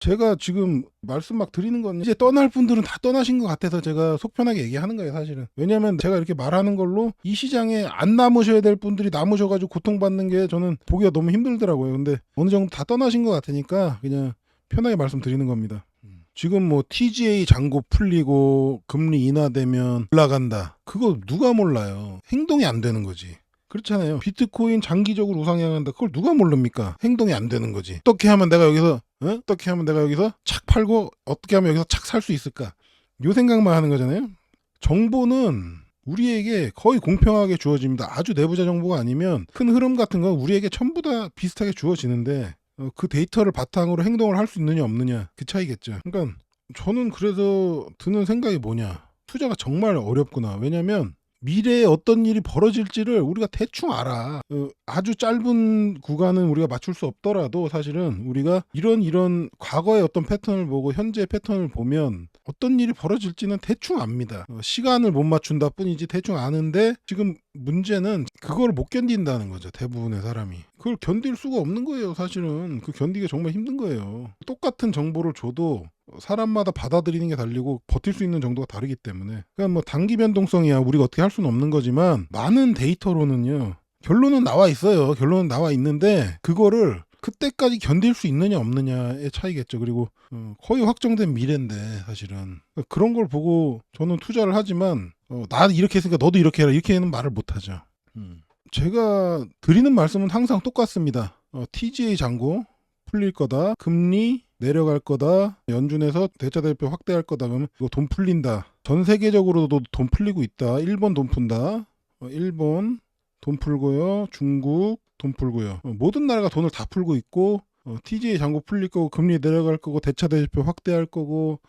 제가 지금 말씀 막 드리는 건 이제 떠날 분들은 다 떠나신 것 같아서 제가 속편하게 얘기하는 거예요, 사실은. 왜냐면 제가 이렇게 말하는 걸로 이 시장에 안 남으셔야 될 분들이 남으셔가지고 고통받는 게 저는 보기가 너무 힘들더라고요. 근데 어느 정도 다 떠나신 것 같으니까 그냥 편하게 말씀드리는 겁니다. 지금 뭐 TGA 잔고 풀리고 금리 인하되면 올라간다. 그거 누가 몰라요. 행동이 안 되는 거지. 그렇잖아요. 비트코인 장기적으로 우상향한다. 그걸 누가 모릅니까? 행동이 안 되는 거지. 어떻게 하면 내가 여기서 어? 어떻게 하면 내가 여기서 착 팔고 어떻게 하면 여기서 착 살 수 있을까? 요 생각만 하는 거잖아요. 정보는 우리에게 거의 공평하게 주어집니다. 아주 내부자 정보가 아니면 큰 흐름 같은 건 우리에게 전부 다 비슷하게 주어지는데 어, 그 데이터를 바탕으로 행동을 할 수 있느냐 없느냐 그 차이겠죠. 그러니까 저는 그래서 드는 생각이 뭐냐 투자가 정말 어렵구나. 왜냐하면 미래에 어떤 일이 벌어질지를 우리가 대충 알아. 어, 아주 짧은 구간은 우리가 맞출 수 없더라도 사실은 우리가 이런 이런 과거의 어떤 패턴을 보고 현재의 패턴을 보면 어떤 일이 벌어질지는 대충 압니다. 어, 시간을 못 맞춘다 뿐이지 대충 아는데 지금 문제는 그걸 못 견딘다는 거죠. 대부분의 사람이. 그걸 견딜 수가 없는 거예요. 사실은. 그 견디기가 정말 힘든 거예요. 똑같은 정보를 줘도 사람마다 받아들이는 게 달리고 버틸 수 있는 정도가 다르기 때문에. 그러니까 뭐 단기 변동성이야 우리가 어떻게 할 수는 없는 거지만 많은 데이터로는요. 결론은 나와 있어요. 결론은 나와 있는데 그거를 그때까지 견딜 수 있느냐 없느냐의 차이겠죠. 그리고 어, 거의 확정된 미래인데 사실은 그런 걸 보고 저는 투자를 하지만 어, 나 이렇게 했으니까 너도 이렇게 해라 이렇게는 말을 못 하죠. 음. 제가 드리는 말씀은 항상 똑같습니다. 어, TGA 잔고 풀릴 거다. 금리 내려갈 거다. 연준에서 대차 대표 확대할 거다. 그러면 이거 돈 풀린다. 전 세계적으로도 돈 풀리고 있다. 일본 돈 푼다. 어, 일본 돈 풀고요. 중국 돈 풀고요. 어, 모든 나라가 돈을 다 풀고 있고 어, TGA 잔고 풀릴 거고 금리 내려갈 거고 대차 대표 확대할 거고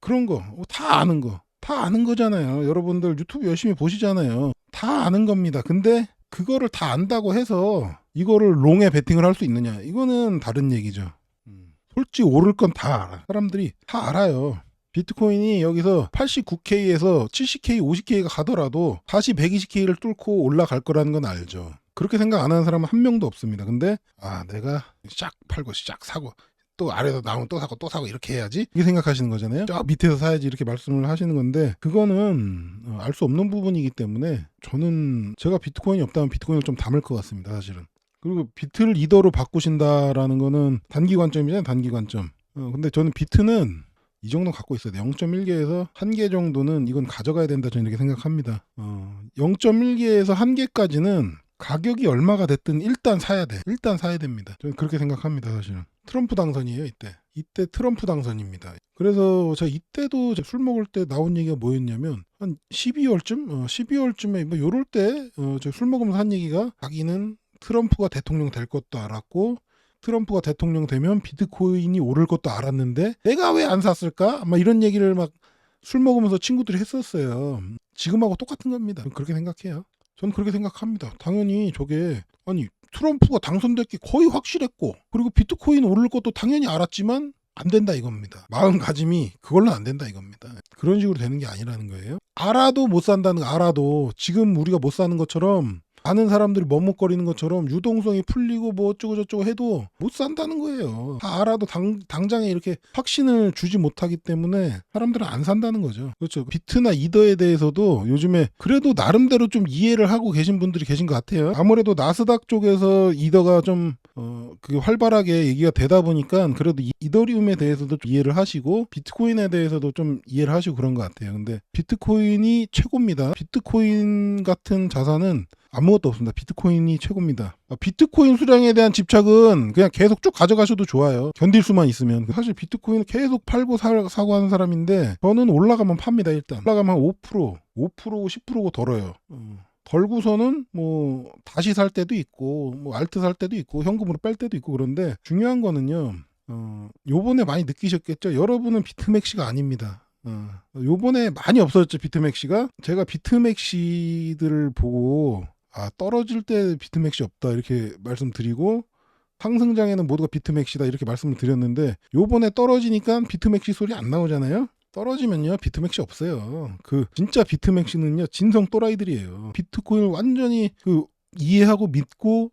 그런 거 다 아는 거. 다 아는 거잖아요. 여러분들 유튜브 열심히 보시잖아요. 다 아는 겁니다. 근데 그거를 다 안다고 해서 이거를 롱에 베팅을 할 수 있느냐? 이거는 다른 얘기죠. 음. 솔직히 오를 건 다 알아. 사람들이 다 알아요. 비트코인이 여기서 89K에서 70K, 50K가 가더라도 다시 120K를 뚫고 올라갈 거라는 건 알죠. 그렇게 생각 안 하는 사람은 한 명도 없습니다. 근데 아 내가 쫙 팔고 쫙 사고 또 아래에서 나오면 또 사고 또 사고 이렇게 해야지 이렇게 생각하시는 거잖아요. 저 밑에서 사야지 이렇게 말씀을 하시는 건데 그거는 어, 알수 없는 부분이기 때문에 저는 제가 비트코인이 없다면 비트코인을 좀 담을 것 같습니다. 사실은. 그리고 비트를 이더로 바꾸신다라는 거는 단기 관점이잖아요. 단기 관점. 어, 근데 저는 비트는 이 정도 갖고 있어야 돼. 0.1개에서 1개 정도는 이건 가져가야 된다. 저는 이렇게 생각합니다. 어, 0.1개에서 1개까지는 가격이 얼마가 됐든 일단 사야 돼. 일단 사야 됩니다. 저는 그렇게 생각합니다. 사실은. 트럼프 당선이에요. 이때. 이때 트럼프 당선입니다. 그래서 제가 이때도 술 먹을 때 나온 얘기가 뭐였냐면 한 12월쯤, 어, 12월쯤에 뭐 요럴 때 어, 먹으면서 한 얘기가 자기는 트럼프가 대통령 될 것도 알았고 트럼프가 대통령 되면 비트코인이 오를 것도 알았는데 내가 왜 안 샀을까? 아마 이런 얘기를 막 술 먹으면서 친구들이 했었어요. 지금하고 똑같은 겁니다. 그렇게 생각해요. 저는 그렇게 생각합니다. 당연히 저게 아니 트럼프가 당선될 게 거의 확실했고 그리고 비트코인 오를 것도 당연히 알았지만 안 된다 이겁니다. 마음가짐이 그걸로 안 된다 이겁니다. 그런 식으로 되는 게 아니라는 거예요. 알아도 못 산다는 거 알아도 지금 우리가 못 사는 것처럼 많은 사람들이 머뭇거리는 것처럼 유동성이 풀리고 뭐 어쩌고 저쩌고 해도 못 산다는 거예요. 다 알아도 당, 당장에 이렇게 확신을 주지 못하기 때문에 사람들은 안 산다는 거죠. 그렇죠. 비트나 이더에 대해서도 요즘에 그래도 나름대로 좀 이해를 하고 계신 분들이 계신 것 같아요. 아무래도 나스닥 쪽에서 이더가 좀 어, 그게 활발하게 얘기가 되다 보니까 그래도 이- 이더리움에 대해서도 좀 이해를 하시고 비트코인에 대해서도 좀 이해를 하시고 그런 것 같아요. 근데 비트코인이 최고입니다. 비트코인 같은 자산은 아무것도 없습니다. 비트코인이 최고입니다. 아, 비트코인 수량에 대한 집착은 그냥 계속 쭉 가져가셔도 좋아요. 견딜 수만 있으면. 사실 비트코인 계속 팔고 사, 사고 하는 사람인데 저는 올라가면 팝니다 일단. 올라가면 한 5%, 5% 10%고 덜어요. 어. 덜고서는 뭐 다시 살 때도 있고 뭐 알트 살 때도 있고 현금으로 뺄 때도 있고 그런데 중요한 거는요. 어, 요번에 많이 느끼셨겠죠. 여러분은 비트맥시가 아닙니다. 어, 요번에 많이 없어졌죠 비트맥시가. 제가 비트맥시들을 보고 아 떨어질 때 비트맥시 없다 이렇게 말씀드리고 상승장에는 모두가 비트맥시다 이렇게 말씀을 드렸는데 요번에 떨어지니까 비트맥시 소리 안 나오잖아요. 떨어지면요 비트맥시 없어요. 그 진짜 비트맥시는요 진성 또라이들이에요. 비트코인을 완전히 그 이해하고 믿고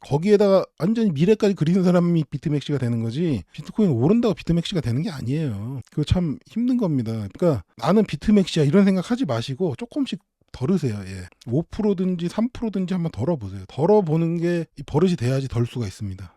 거기에다가 완전히 미래까지 그리는 사람이 비트맥시가 되는 거지 비트코인 오른다고 비트맥시가 되는 게 아니에요. 그거 참 힘든 겁니다. 그러니까 나는 비트맥시야 이런 생각 하지 마시고 조금씩 덜으세요. 예. 5%든지 3%든지 한번 덜어보세요. 덜어보는 게이 버릇이 돼야지 덜 수가 있습니다.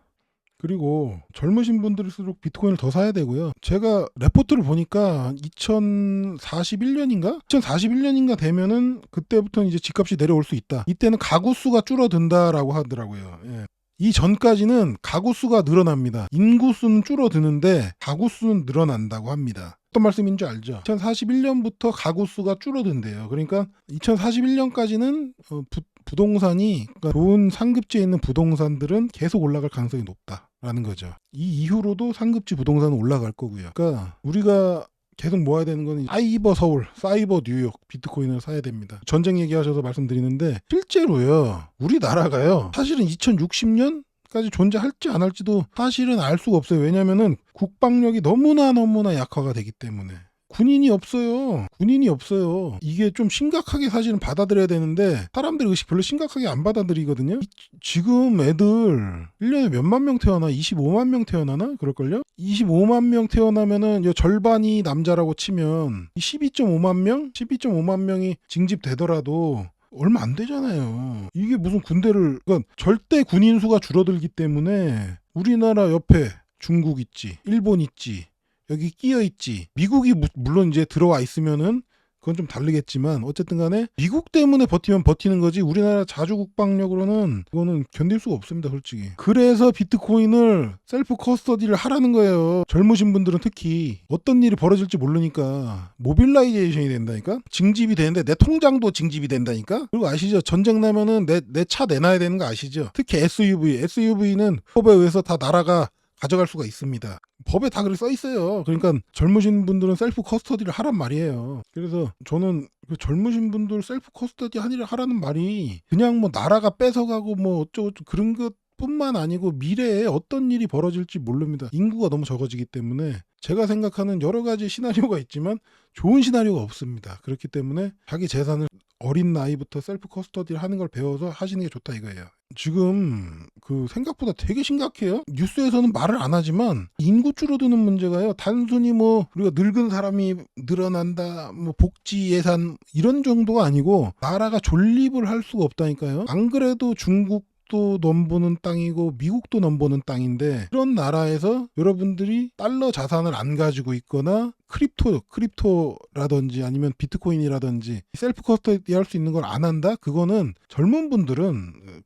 그리고 젊으신 분들일수록 비트코인을 더 사야 되고요. 제가 레포트를 보니까 2041년인가? 2041년인가 되면은 그때부터는 이제 집값이 내려올 수 있다. 이때는 가구 수가 줄어든다라고 하더라고요. 예. 이 전까지는 가구 수가 늘어납니다. 인구 수는 줄어드는데 가구 수는 늘어난다고 합니다. 어떤 말씀인지 알죠? 2041년부터 가구 수가 줄어든대요. 그러니까 2041년까지는 어, 부, 부동산이 그러니까 좋은 상급지에 있는 부동산들은 계속 올라갈 가능성이 높다 라는 거죠. 이 이후로도 상급지 부동산은 올라갈 거고요. 그러니까 우리가 계속 모아야 되는 거는 사이버 서울, 사이버 뉴욕 비트코인을 사야 됩니다. 전쟁 얘기하셔서 말씀드리는데 실제로요. 우리나라가요. 사실은 2060년 까지 존재할지 안 할지도 사실은 알 수가 없어요. 왜냐면은 국방력이 너무나 너무나 약화가 되기 때문에 군인이 없어요. 군인이 없어요. 이게 좀 심각하게 사실은 받아들여야 되는데 사람들이 의식 별로 심각하게 안 받아들이거든요. 이- 지금 애들 1년에 몇만 명 태어나? 25만 명 태어나나? 그럴걸요? 25만 명 태어나면은 요 절반이 남자라고 치면 12.5만 명? 12.5만 명이 징집되더라도 얼마 안 되잖아요. 이게 무슨 군대를 그러니까 절대 군인 수가 줄어들기 때문에 우리나라 옆에 중국 있지, 일본 있지, 여기 끼어 있지. 미국이 무- 물론 이제 들어와 있으면은 그건 좀 다르겠지만 어쨌든 간에 미국 때문에 버티면 버티는 거지 우리나라 자주 국방력으로는 그거는 견딜 수가 없습니다 솔직히. 그래서 비트코인을 셀프 커스터디를 하라는 거예요. 젊으신 분들은 특히 어떤 일이 벌어질지 모르니까 모빌라이제이션이 된다니까? 징집이 되는데 내 통장도 징집이 된다니까? 그리고 아시죠? 전쟁 나면은 내 내 차 내놔야 되는 거 아시죠? 특히 SUV SUV는 법에 의해서 다 나라가 가져갈 수가 있습니다. 법에 다 그렇게 써 있어요. 그러니까 젊으신 분들은 셀프 커스터디를 하란 말이에요. 그래서 저는 그 젊으신 분들 셀프 커스터디 하라는 말이 그냥 뭐 나라가 뺏어가고 뭐 어쩌고 저쩌고 그런 것 뿐만 아니고 미래에 어떤 일이 벌어질지 모릅니다. 인구가 너무 적어지기 때문에 제가 생각하는 여러 가지 시나리오가 있지만 좋은 시나리오가 없습니다. 그렇기 때문에 자기 재산을 어린 나이부터 셀프 커스터디를 하는 걸 배워서 하시는 게 좋다 이거예요. 지금 그 생각보다 되게 심각해요. 뉴스에서는 말을 안 하지만 인구 줄어드는 문제가요. 단순히 뭐 우리가 늙은 사람이 늘어난다, 뭐 복지 예산 이런 정도가 아니고 나라가 존립을 할 수가 없다니까요. 안 그래도 중국 도 넘보는 땅이고 미국도 넘보는 땅인데 그런 나라에서 여러분들이 달러 자산을 안 가지고 있거나 크립토 크립토라든지 아니면 비트코인이라든지 셀프 커스터디 할 수 있는 걸 안 한다 그거는 젊은 분들은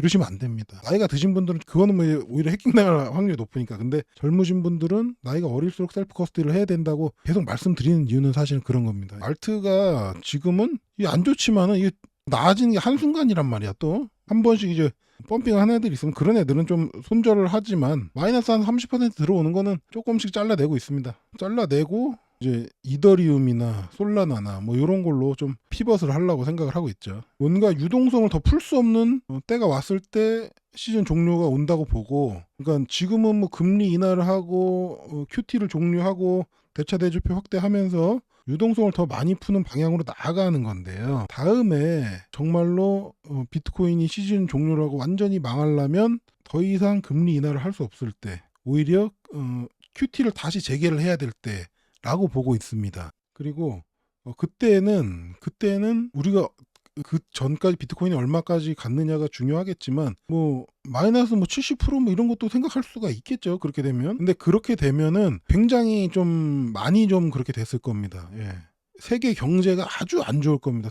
그러시면 안 됩니다. 나이가 드신 분들은 그거는 뭐 오히려 해킹 당할 확률이 높으니까. 근데 젊으신 분들은 나이가 어릴수록 셀프 커스디를 해야 된다고 계속 말씀드리는 이유는 사실은 그런 겁니다. 알트가 지금은 안 좋지만은 이게 나아지는 게 한순간이란 말이야 또. 한 번씩 이제 하는 애들이 있으면 그런 애들은 좀 손절을 하지만 마이너스 한 30% 들어오는 거는 조금씩 잘라내고 있습니다. 잘라내고 이제 이더리움이나 솔라나나 뭐 이런 걸로 좀 피벗을 하려고 생각을 하고 있죠. 뭔가 유동성을 더 풀 수 없는 어, 때가 왔을 때 시즌 종료가 온다고 보고 그러니까 지금은 뭐 금리 인하를 하고 어, QT를 종료하고 대차 대조표 확대하면서 유동성을 더 많이 푸는 방향으로 나아가는 건데요. 다음에 정말로 어, 비트코인이 시즌 종료를 하고 완전히 망하려면 더 이상 금리 인하를 할 수 없을 때 오히려 어, QT를 다시 재개를 해야 될 때 라고 보고 있습니다. 그리고 어, 그때는 그때는 우리가 그 전까지 비트코인이 얼마까지 갔느냐가 중요하겠지만 뭐 마이너스 뭐 70%뭐 이런 것도 생각할 수가 있겠죠 그렇게 되면 근데 그렇게 되면은 굉장히 좀 많이 좀 그렇게 됐을 겁니다 예. 세계 경제가 아주 안 좋을 겁니다